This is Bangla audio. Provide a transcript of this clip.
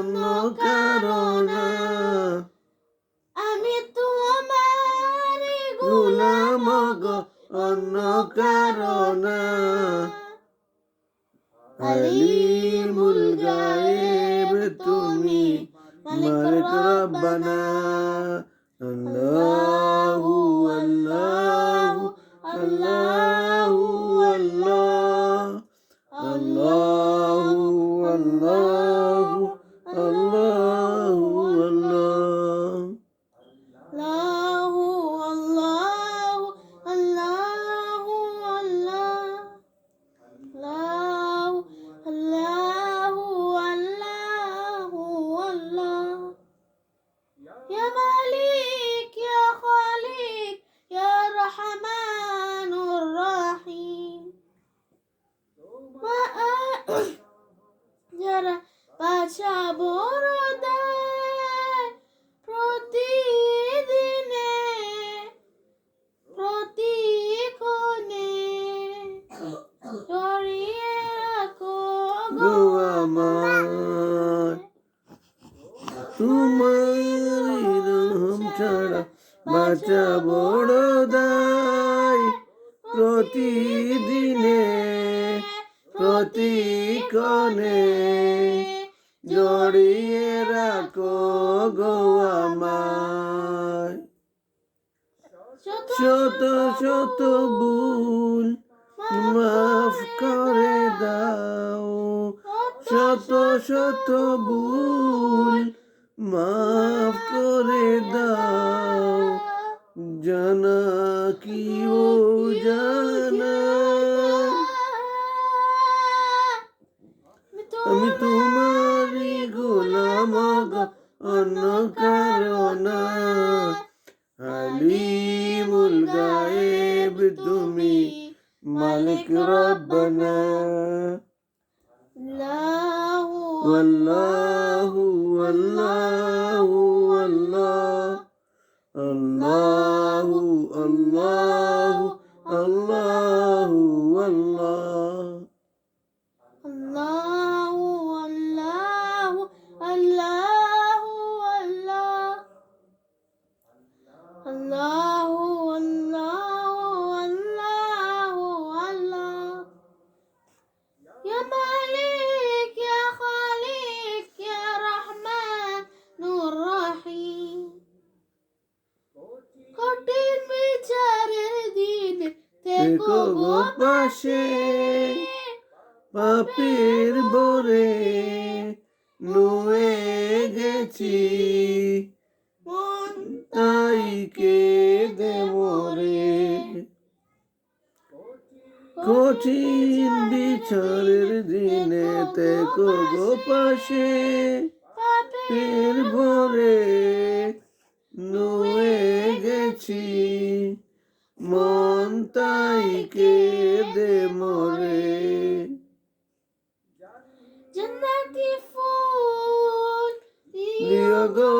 অন্য কারণা আমি তোমারি গোলাম গো অন্য কারণা আলিমুল গায়েব তুমি মালিক রব্বানা। আল্লাহু আল্লাহু আল্লাহু আল্লাহ। আল্লাহু يا مالك يا خالق يا رحمن الرحيم. বাঁচা বড় দায় প্রতিদিনে, প্রতিক্ষণে। জড়িয়ে রাখো গো শত শত ভুল মাফ করে দাও। শত শত ভুল জানা কি ও জানা আমি তোমারই গোলাম গো, অন্য কারণা আলিমুল গায়েব তুমি মালিক রব্বানা আল্লাহু والله والله والله الله الله الله الله الله কঠিন বিচারের দিন গো পাশে। পাপের বরে নুয়ে গেছি। তাই কে দেবরে কঠিন বিচারের দিনে দেখো গো পাশে। পাপের ভরে নুয়ে গেছি মন তাই কে দে মরে। জান্নাতি ফুল দিও গো